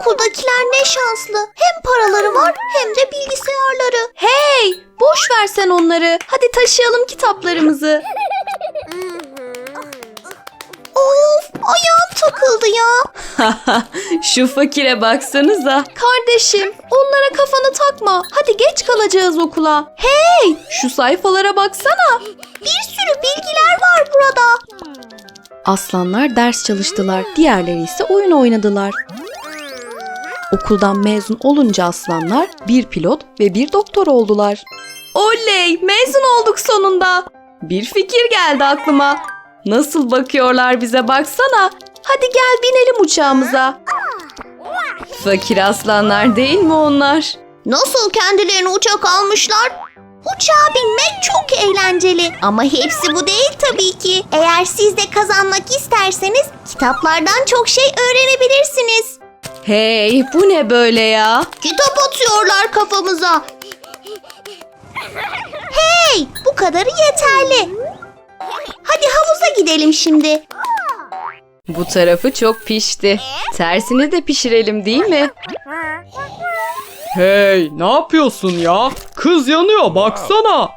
okuldakiler ne şanslı. Hem paraları var hem de bilgisayarları. Hey, boş ver sen onları. Hadi taşıyalım kitaplarımızı. Of ayağım takıldı ya. Şu fakire baksanıza. Kardeşim, onlara kafanı takma. Hadi geç kalacağız okula. Hey, şu sayfalara baksana. Bir sürü bilgiler var burada. Aslanlar ders çalıştılar. Diğerleri ise oyun oynadılar. Okuldan mezun olunca aslanlar bir pilot ve bir doktor oldular. Oley! Mezun olduk sonunda. Bir fikir geldi aklıma. Nasıl bakıyorlar bize baksana. Hadi gel binelim uçağımıza. Fakir aslanlar değil mi onlar? Nasıl kendilerine uçak almışlar? Uçağa binmek çok eğlenceli ama hepsi bu değil tabii ki. Eğer siz de kazanmak isterseniz kitaplardan çok şey öğrenebilirsiniz. Hey, bu ne böyle ya? Kitap atıyorlar kafamıza. Hey, bu kadarı yeterli. Hadi havuza gidelim şimdi. Bu tarafı çok pişti. Tersini de pişirelim değil mi? Hey ne yapıyorsun ya? Kız yanıyor baksana.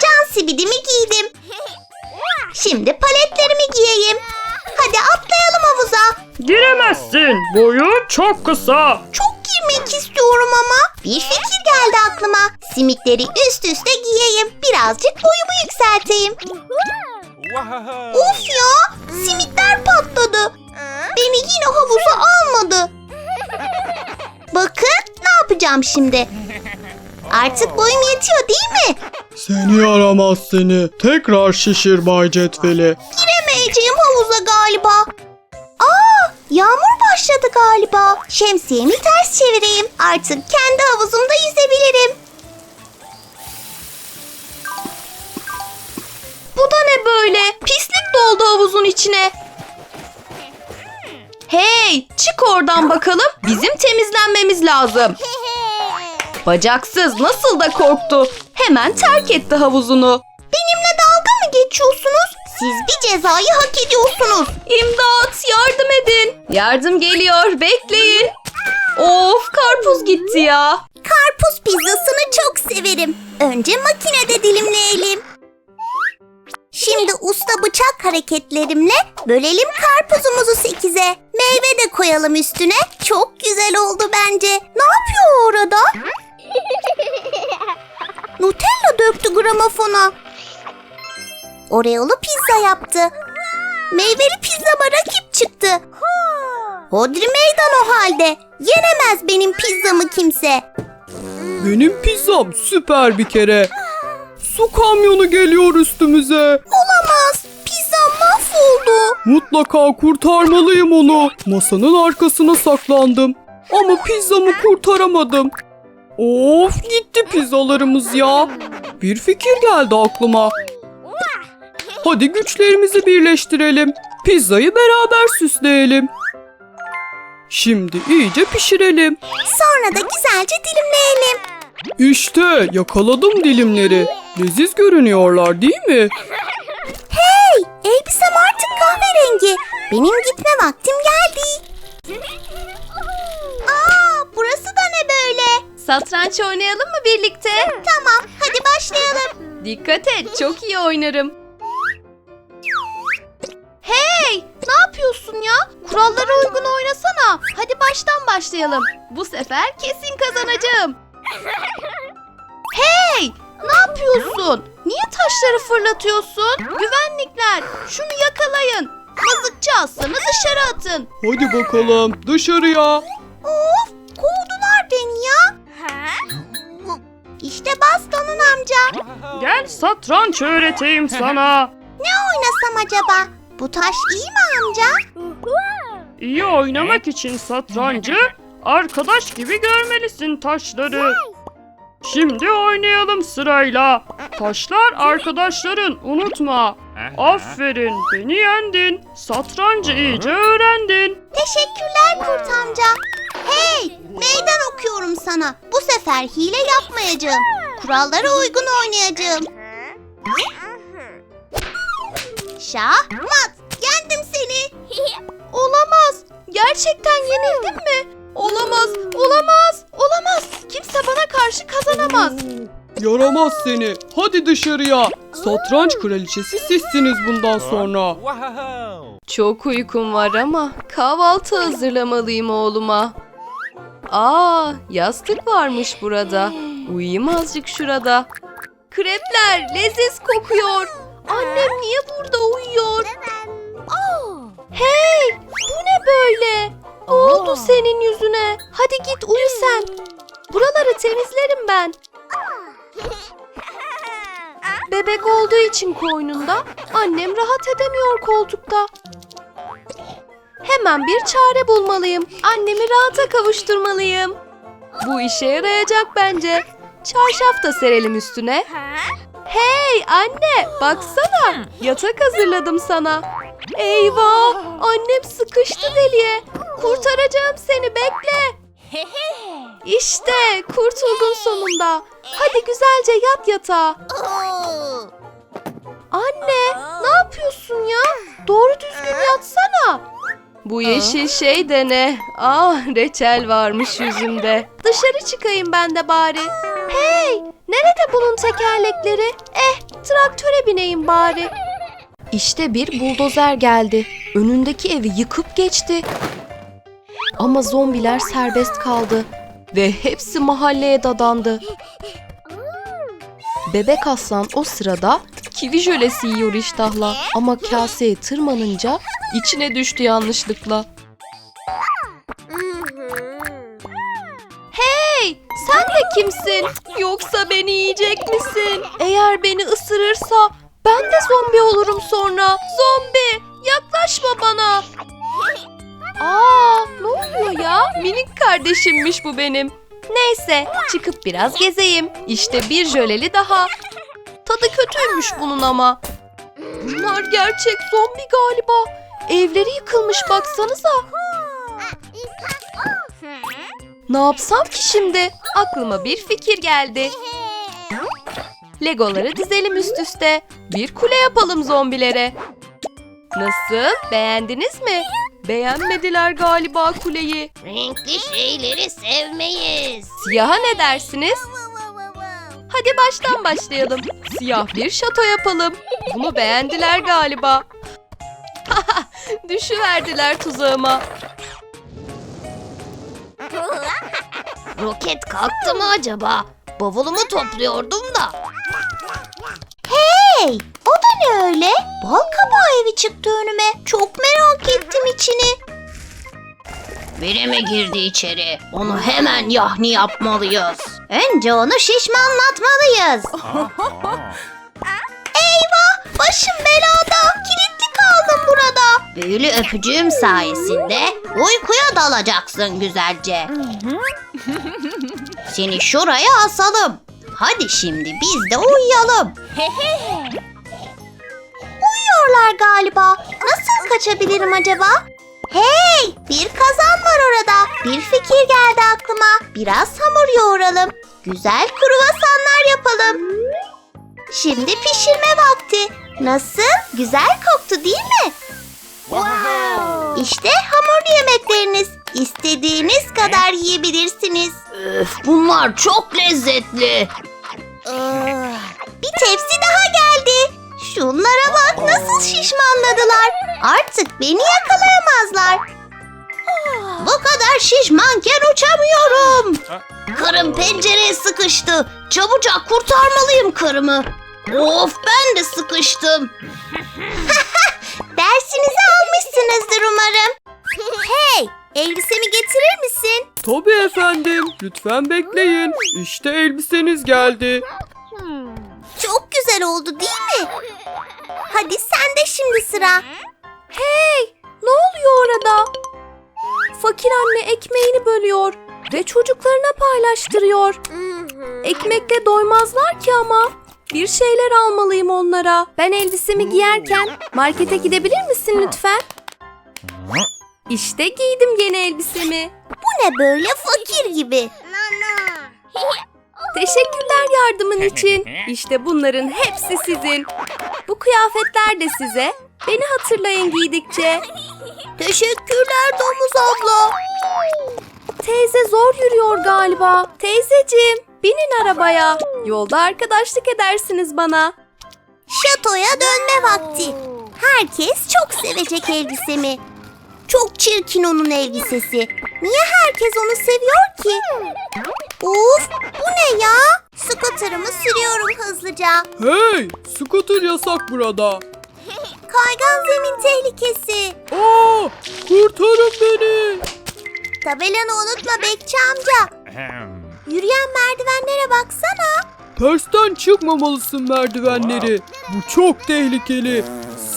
Can sibidimi giydim. Şimdi paletlerimi giyeyim. Boyun çok kısa. Çok girmek istiyorum ama. Bir fikir geldi aklıma. Simitleri üst üste giyeyim. Birazcık boyumu yükselteyim. Of ya! Simitler patladı. Beni yine havuza almadı. Bakın ne yapacağım şimdi. Artık boyum yetiyor değil mi? Seni yaramaz seni. Tekrar şişir Bay Cetveli. Giremeyeceğim havuza galiba. Aa, yağmur başladı galiba. Şemsiyemi ters çevireyim. Artık kendi havuzumda yüzebilirim. Bu da ne böyle? Pislik doldu havuzun içine. Hey, çık oradan bakalım. Bizim temizlenmemiz lazım. Bacaksız nasıl da korktu. Hemen terk etti havuzunu. Siz bir cezayı hak ediyorsunuz. İmdat, yardım edin. Yardım geliyor, bekleyin. Of, karpuz gitti ya. Karpuz pizzasını çok severim. Önce makinede dilimleyelim. Şimdi usta bıçak hareketlerimle bölelim karpuzumuzu sekize. Meyve de koyalım üstüne. Çok güzel oldu bence. Ne yapıyor orada? Nutella döktü gramofona. Oreo'lu pizza yaptı. Meyveli pizzama rakip çıktı. Hodri meydan o halde. Yenemez benim pizzamı kimse. Benim pizzam süper bir kere. Su kamyonu geliyor üstümüze. Olamaz. Pizzam mahvoldu. Mutlaka kurtarmalıyım onu. Masanın arkasına saklandım. Ama pizzamı kurtaramadım. Of gitti pizzalarımız ya. Bir fikir geldi aklıma. Hadi güçlerimizi birleştirelim. Pizzayı beraber süsleyelim. Şimdi iyice pişirelim. Sonra da güzelce dilimleyelim. İşte yakaladım dilimleri. Leziz görünüyorlar değil mi? Hey, elbisem artık kahverengi. Benim gitme vaktim geldi. Aa, burası da ne böyle? Satranç oynayalım mı birlikte? Tamam, hadi başlayalım. Dikkat et, çok iyi oynarım. Hey, ne yapıyorsun ya? Kurallara uygun oynasana. Hadi baştan başlayalım. Bu sefer kesin kazanacağım. Hey, ne yapıyorsun? Niye taşları fırlatıyorsun? Güvenlikler, şunu yakalayın. Mızıkçı aslanı dışarı atın. Hadi bakalım dışarıya. Of, kovdular beni ya. İşte bastonun amca. Gel satranç öğreteyim sana. Ne oynasam acaba? Bu taş iyi mi amca? İyi oynamak için satrancı arkadaş gibi görmelisin taşları. Şimdi oynayalım sırayla. Taşlar arkadaşların unutma. Aferin beni yendin. Satrancı iyice öğrendin. Teşekkürler kurt amca. Hey, meydan okuyorum sana. Bu sefer hile yapmayacağım. Kurallara uygun oynayacağım. Şah, mat, yendim seni. Olamaz. Gerçekten yenildim mi? Olamaz, olamaz, olamaz. Kimse bana karşı kazanamaz. Yaramaz seni. Hadi dışarıya. Satranç kraliçesi sizsiniz bundan sonra. Çok uykum var ama kahvaltı hazırlamalıyım oğluma. Aa, yastık varmış burada. Uyuyayım azıcık şurada. Krepler leziz kokuyor. Annem niye burada uyuyor? Hey, bu ne böyle? Ne oldu senin yüzüne? Hadi git uyu sen. Buraları temizlerim ben. Bebek olduğu için koynunda annem rahat edemiyor koltukta. Hemen bir çare bulmalıyım. Annemi rahata kavuşturmalıyım. Bu işe yarayacak bence. Çarşaf da serelim üstüne. Hey anne baksana yatak hazırladım sana. Eyvah annem sıkıştı deliye. Kurtaracağım seni bekle. İşte kurtuldun sonunda. Hadi güzelce yat yatağa. Anne ne yapıyorsun ya? Doğru düzgün yatsana. Bu yeşil şey de ne? Ah reçel varmış yüzümde. Dışarı çıkayım ben de bari. Hey nerede bunun tekerlekleri? Eh traktöre bineyim bari. İşte bir buldozer geldi. Önündeki evi yıkıp geçti. Ama zombiler serbest kaldı ve hepsi mahalleye dadandı. Bebek aslan o sırada kivi jölesi yiyor iştahla ama kaseye tırmanınca içine düştü yanlışlıkla. Kimsin? Yoksa beni yiyecek misin? Eğer beni ısırırsa ben de zombi olurum sonra. Zombi yaklaşma bana. Aa ne oluyor ya? Minik kardeşimmiş bu benim. Neyse çıkıp biraz gezeyim. İşte bir jöleli daha. Tadı kötüymüş bunun ama. Bunlar gerçek zombi galiba. Evleri yıkılmış baksanıza. Ne yapsam ki şimdi? Aklıma bir fikir geldi. Legoları dizelim üst üste. Bir kule yapalım zombilere. Nasıl? Beğendiniz mi? Beğenmediler galiba kuleyi. Renkli şeyleri sevmeyiz. Siyaha ne dersiniz? Hadi baştan başlayalım. Siyah bir şato yapalım. Bunu beğendiler galiba. Düşüverdiler tuzağıma. Roket kalktı mı acaba? Bavulumu topluyordum da. Hey! O da ne öyle? Bal kabağı evi çıktı önüme. Çok merak ettim içini. Biri mi girdi içeri? Onu hemen yahni yapmalıyız. Önce onu şişmanlatmalıyız. Büyülü öpücüğüm sayesinde uykuya dalacaksın güzelce. Seni şuraya asalım. Hadi şimdi biz de uyuyalım. Uyuyorlar galiba. Nasıl kaçabilirim acaba? Hey! Bir kazan var orada. Bir fikir geldi aklıma. Biraz hamur yoğuralım. Güzel kruvasanlar yapalım. Şimdi pişirme vakti. Nasıl? Güzel koktu değil mi? İşte hamur yemekleriniz. İstediğiniz kadar yiyebilirsiniz. Öf, bunlar çok lezzetli. Bir tepsi daha geldi. Şunlara bak nasıl şişmanladılar. Artık beni yakalayamazlar. Bu kadar şişmanken uçamıyorum. Karım pencereye sıkıştı. Çabucak kurtarmalıyım karımı. Of ben de sıkıştım. Dersinizi almışsınızdır umarım. Hey, elbisemi getirir misin? Tabii efendim. Lütfen bekleyin. İşte elbiseniz geldi. Çok güzel oldu değil mi? Hadi sen de şimdi sıra. Hey! Ne oluyor orada? Fakir anne ekmeğini bölüyor ve çocuklarına paylaştırıyor. Ekmekle doymazlar ki ama. Bir şeyler almalıyım onlara. Ben elbisemi giyerken markete gidebilir misin lütfen? İşte giydim yeni elbisemi. Bu ne böyle fakir gibi? Teşekkürler yardımın için. İşte bunların hepsi sizin. Bu kıyafetler de size. Beni hatırlayın giydikçe. Teşekkürler domuz abla. teyze zor yürüyor galiba. Teyzeciğim, binin arabaya. Yolda arkadaşlık edersiniz bana. Şatoya dönme vakti. Herkes çok sevecek elbisemi. Çok çirkin onun elbisesi. Niye herkes onu seviyor ki? Uf, bu ne ya? Scooter'ımı sürüyorum hızlıca. Hey, scooter yasak burada. Kaygan zemin tehlikesi. Aa, kurtarın beni. Tabelanı unutma Bekçi amca. Yürüyen merdivenlere baksana. Tersten çıkmamalısın merdivenleri. Bu çok tehlikeli.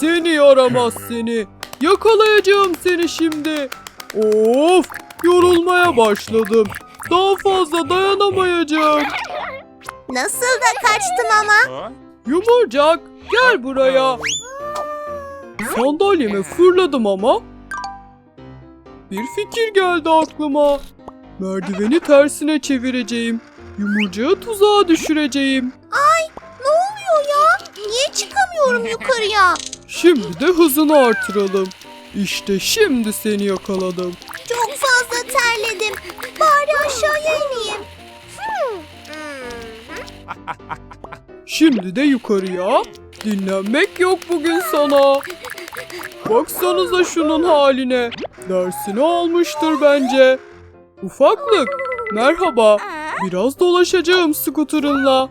Seni yaramaz seni. Yakalayacağım seni şimdi. Of, yorulmaya başladım. Daha fazla dayanamayacağım. Nasıl da kaçtım ama. Yumurcak, gel buraya. Sandalyeme fırladım ama. Bir fikir geldi aklıma. Merdiveni tersine çevireceğim. Yumurcağı tuzağa düşüreceğim. Ne oluyor ya? Niye çıkamıyorum yukarıya? Şimdi de hızını artıralım. İşte şimdi seni yakaladım. Çok fazla terledim. Bari aşağıya ineyim. Şimdi de yukarıya. Dinlenmek yok bugün sana. Baksanıza şunun haline. Dersini almıştır bence. Ufaklık, merhaba. Biraz dolaşacağım skuterınla.